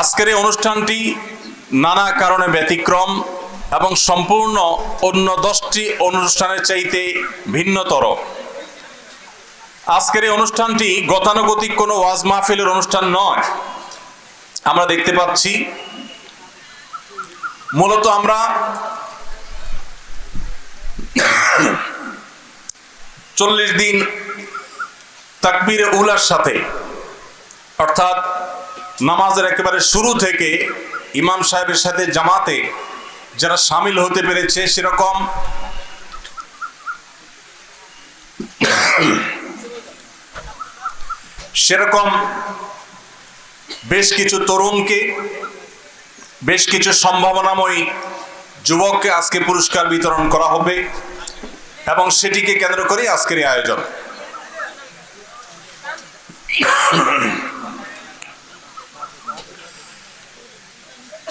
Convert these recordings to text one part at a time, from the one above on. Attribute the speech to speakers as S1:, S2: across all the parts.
S1: আজকের এই অনুষ্ঠানটি নানা কারণে ব্যতিক্রম এবং সম্পূর্ণ অন্য দশটি অনুষ্ঠানের চাইতে ভিন্নতর। আজকের এই অনুষ্ঠানটি গতানুগতিক কোনো ওয়াজ মাহফিলের অনুষ্ঠান নয়। আমরা দেখতে পাচ্ছি, মূলত আমরা চল্লিশ দিন তাকবীর উলার সাথে, অর্থাৎ নামাজের একেবারে শুরু থেকে ইমাম সাহেবের সাথে জামাতে যারা সামিল হতে পেরেছে সেরকম সেরকম বেশ কিছু তরুণকে, বেশ কিছু সম্ভাবনাময়ী যুবককে আজকে পুরস্কার বিতরণ করা হবে এবং সেটিকে কেন্দ্র করে আজকের আয়োজন।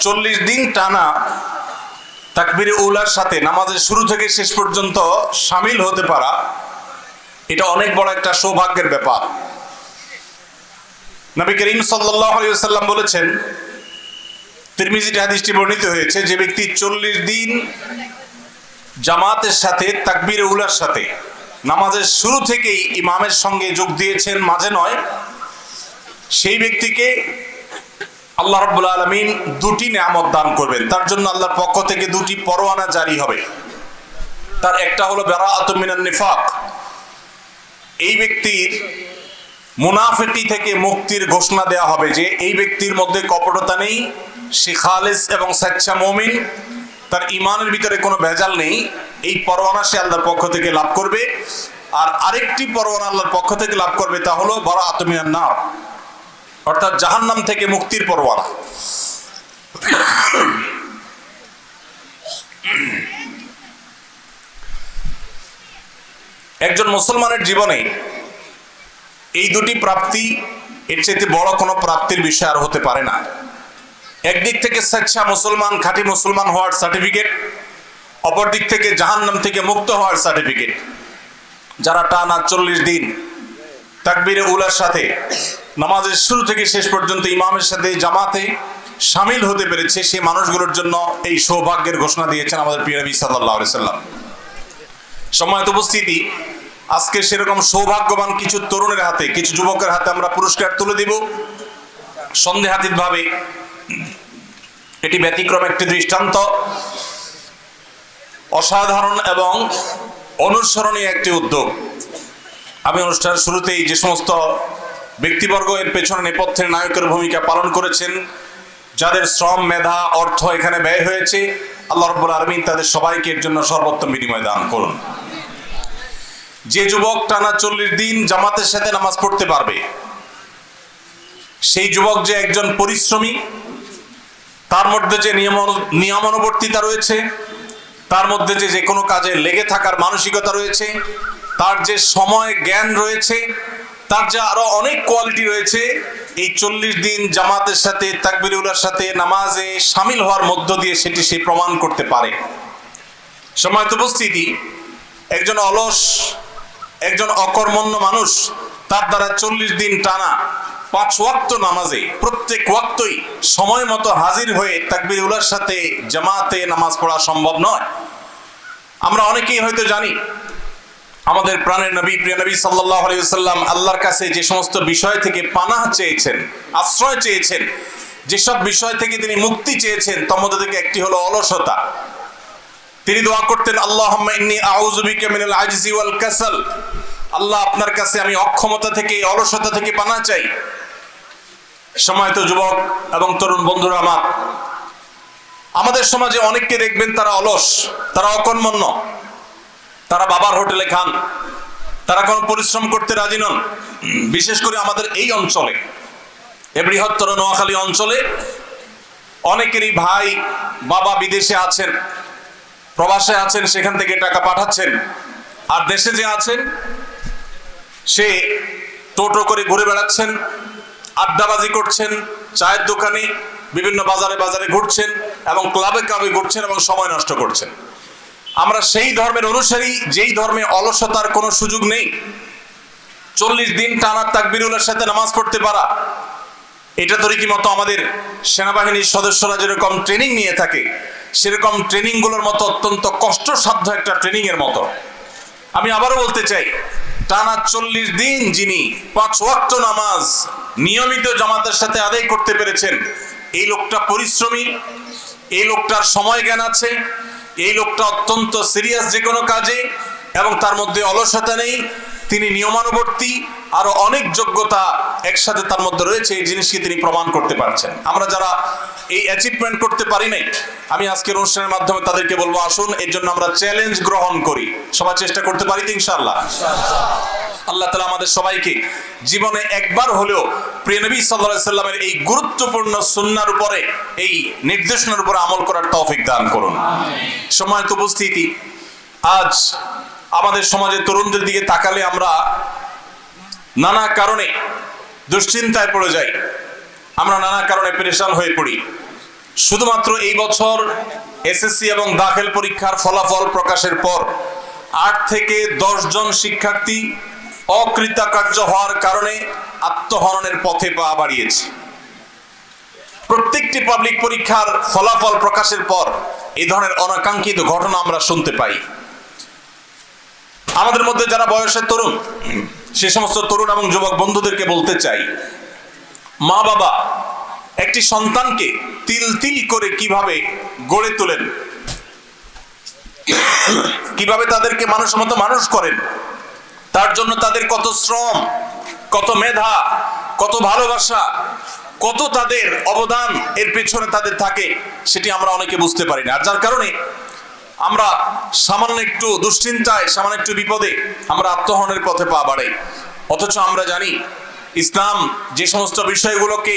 S1: চল্লিশ দিন টানা তাকবিরে উলার সাথে নামাজের শুরু থেকে শেষ পর্যন্ত সামিল হতে পারা, এটা অনেক বড় একটা সৌভাগ্যের ব্যাপার। নবী করিম সাল্লাম বলেছেন তিরমিজি হাদিসটি বর্ণিত হয়েছে, যে ব্যক্তি চল্লিশ দিন জামাতের সাথে তাকবিরে উলার সাথে নামাজের শুরু থেকেই ইমামের সঙ্গে যোগ দিয়েছেন, মাঝে নয়, সেই ব্যক্তিকে আল্লাহ রব্বুল আলমিন দুটি নিয়ামত দান করবেন। তার জন্য আল্লাহর পক্ষ থেকে দুটি পরোয়ানা জারি হবে। তার একটা হলো বেড়া আতমিনান নিফাক। এই ব্যক্তির মুনাফিকি থেকে মুক্তির ঘোষণা দেওয়া হবে যে, এই ব্যক্তির মধ্যে কপটতা নেই, সে খালেস এবং স্বেচ্ছা মমিন। তার ইমানের ভিতরে কোনো ভেজাল নেই। এই পরোয়ানা সে আল্লাহর পক্ষ থেকে লাভ করবে। আর আরেকটি পরোয়ানা আল্লাহর পক্ষ থেকে লাভ করবে তা হলো বড় আতমিনার নাম অর্থাৎ জাহান্নাম থেকে মুক্তির পরোয়ানা। একজন মুসলমানের জীবনে এই দুটি প্রাপ্তি এর চাইতে বড় কোনো প্রাপ্তির বিষয় আর হতে পারে না। একদিক থেকে স্বেচ্ছা মুসলমান, খাঁটি মুসলমান হওয়ার সার্টিফিকেট অপর দিক থেকে জাহান্নাম থেকে মুক্ত হওয়ার সার্টিফিকেট যারা টানা চল্লিশ দিন তাকবিরে উলার সাথে নামাজের শুরু থেকে শেষ পর্যন্ত ইমামের সাথে জামাতে সামিল হতে পেরেছে সেই মানুষগুলোর জন্য এই সৌভাগ্যের ঘোষণা দিয়েছেন আমাদের নবী সাল্লাহ সাল্লাম সময়ত উপস্থিতি, আজকে সেরকম সৌভাগ্যবান কিছু তরুণের হাতে, কিছু যুবকের হাতে আমরা পুরস্কার তুলে দিব। সন্দেহাতীত ভাবে এটি ব্যতিক্রম একটি দৃষ্টান্ত, অসাধারণ এবং অনুসরণীয় একটি উদ্যোগ। আমি অনুষ্ঠানের শুরুতেই যে সমস্ত ব্যক্তিবর্গ এর পেছনে নেপথ্যের নায়কের ভূমিকা পালন করেছেন, যাদের শ্রম, মেধা, অর্থ এখানে ব্যয় হয়েছে, আল্লাহ রব্বুল আলমিন তাদের সবাইকে এর জন্য সর্বোত্তম বিনিময় দান করুন। যে যুবক টানা চল্লিশ দিন জামাতের সাথে নামাজ পড়তে পারবে, সেই যুবক যে একজন পরিশ্রমী, তার মধ্যে যে নিয়ম, নিয়মানুবর্তিতা রয়েছে, তার মধ্যে যে যে কোনো কাজে লেগে থাকার মানসিকতা রয়েছে তার যে সময় জ্ঞান রয়েছে, তার যে আরও অনেক কোয়ালিটি রয়েছে, এই চল্লিশ দিন জামাতের সাথে তাকবিরুলার সাথে নামাজে সামিল হওয়ার মধ্য দিয়ে সেটি সে প্রমাণ করতে পারে। সময়ত উপস্থিতি, একজন অলস, একজন অকর্মণ্য মানুষ, তার দ্বারা চল্লিশ দিন টানা পাঁচ ওয়াক্ত নামাজে, প্রত্যেক ওয়াক্তই সময় মতো হাজির হয়ে তাকবির উলার সাথে জামাতে নামাজ পড়া সম্ভব নয়। আমরা অনেকেই হয়তো জানি আমাদের প্রাণের নবী, প্রিয় নবী সাল্লাহ আলাইসাল্লাম আল্লাহর কাছে যে সমস্ত বিষয় থেকে পানাহ চেয়েছেন, আশ্রয় চেয়েছেন, যেসব বিষয় থেকে তিনি মুক্তি চেয়েছেন, তার মধ্যে থেকে একটি হলো অলসতা। তিনি দোয়া করতেন আল্লাহ মিনাল আজজি ওয়াল কাসাল। আল্লাহ আপনার কাছে আমি অক্ষমতা থেকে, অলসতা থেকে পানা চাই। সময়ত যুবক এবং তরুণ বন্ধুরা আমার, আমাদের সমাজে অনেককে দেখবেন তারা অলস, তারা অকর্মণ্য। তারা বাবার হোটেলে খান। তারা কোনো পরিশ্রম করতে রাজি নন। বিশেষ করে আমাদের এই অঞ্চলে এ বৃহত্তর নোয়াখালী অঞ্চলে অনেকেরই ভাই বাবা বিদেশে আছেন, প্রবাসে আছেন, সেখান থেকে টাকা পাঠাচ্ছেন। আর দেশে যে আছেন, সে টোটো করে ঘুরে বেড়াচ্ছেন, আড্ডাবাজি করছেন, চায়ের দোকানে, বিভিন্ন বাজারে বাজারে ঘুরছেন এবং ক্লাবে ক্লাবে ঘুরছেন এবং সময় নষ্ট করছেন। আমরা সেই ধর্মের অনুসারী, যেই ধর্মে অলসতার কোনো সুযোগ নেই। চল্লিশ দিন টানা তাকবিরুলের সাথে নামাজ পড়তে পারা, এটা তো রীতিমতো আমাদের সেনাবাহিনীর সদস্যরা যেরকম ট্রেনিং নিয়ে থাকে, সেরকম ট্রেনিংগুলোর মতো অত্যন্ত কষ্টসাধ্য একটা ট্রেনিং এর মতো। আমি আবারও বলতে চাই, টানা চল্লিশ দিন যিনি পাঁচ ওয়াক্ত নামাজ নিয়মিত জামাতের সাথে আদায় করতে পেরেছেন, এই লোকটা পরিশ্রমী, এই লোকটার সময় জ্ঞান আছে এই লোকটা অত্যন্ত সিরিয়াস যে কোনো কাজে এবং তার মধ্যে অলসতা নেই। তিনি নিয়মানুবর্তী আরও অনেক যোগ্যতা একসাথে তার মধ্যে রয়েছে। এই জিনিসকে তিনি প্রমাণ করতে পারছেন? আমরা যারা এই অ্যাচিভমেন্ট করতে পারি নাই, আমি আজকের অনুষ্ঠানের মাধ্যমে তাদেরকে বলব, আসুন, এর জন্য আমরা চ্যালেঞ্জ গ্রহণ করি। সবাই চেষ্টা করতে পারি তো, ইনশাআল্লাহ? আল্লাহ তালা আমাদের সবাইকে জীবনে একবার হলেও প্রিয় নবী সাল্লাহ সাল্লামের এই গুরুত্বপূর্ণ সুন্নার উপরে এই নির্দেশনার উপরে আমল করার তৌফিক দান করুন। সময়ত উপস্থিতি। আজ আমাদের সমাজের তরুণদের দিকে তাকালে আমরা নানা কারণে দুশ্চিন্তায় পড়ে যাই। আমরা নানা কারণে পেরেশান হয়ে পড়ি। শুধুমাত্র এই বছর এসএসসি এবং দাখিল পরীক্ষার ফলাফল প্রকাশের পর আট থেকে দশ জন শিক্ষার্থী অকৃতকার্য হওয়ার কারণে আত্মহননের পথে পা বাড়িয়েছে। প্রত্যেকটি পাবলিক পরীক্ষার ফলাফল প্রকাশের পর এই ধরনের অনাকাঙ্ক্ষিত ঘটনা আমরা শুনতে পাই। আমাদের মধ্যে যারা বয়সের তরুণ, সে সমস্ত তরুণ এবং যুবক বন্ধুদেরকে বলতে চাই, মা বাবা, একটি সন্তানকে তিল তিল করে কীভাবে গড়ে তোলেন? কীভাবে তাদেরকে মানুষ মতো মানুষ করেন? তার জন্য তাদের কত শ্রম, কত মেধা, কত ভালোবাসা, কত তাদের অবদান এর পেছনে তাদের থাকে, সেটি আমরা অনেকে বুঝতে পারি না। আর যার কারণে আমরা সামান্য একটু দুশ্চিন্তায়, সামান্য একটু বিপদে আমরা আত্মহনের পথে পা বাড়াই। অথচ আমরা জানি, ইসলাম যে সমস্ত বিষয়গুলোকে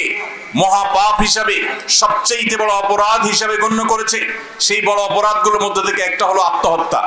S1: মহাপাপ হিসাবে সবচেয়ে বড় অপরাধ হিসাবে গণ্য করেছে, সেই বড় অপরাধগুলোর মধ্যে থেকে একটা হলো আত্মহত্যা।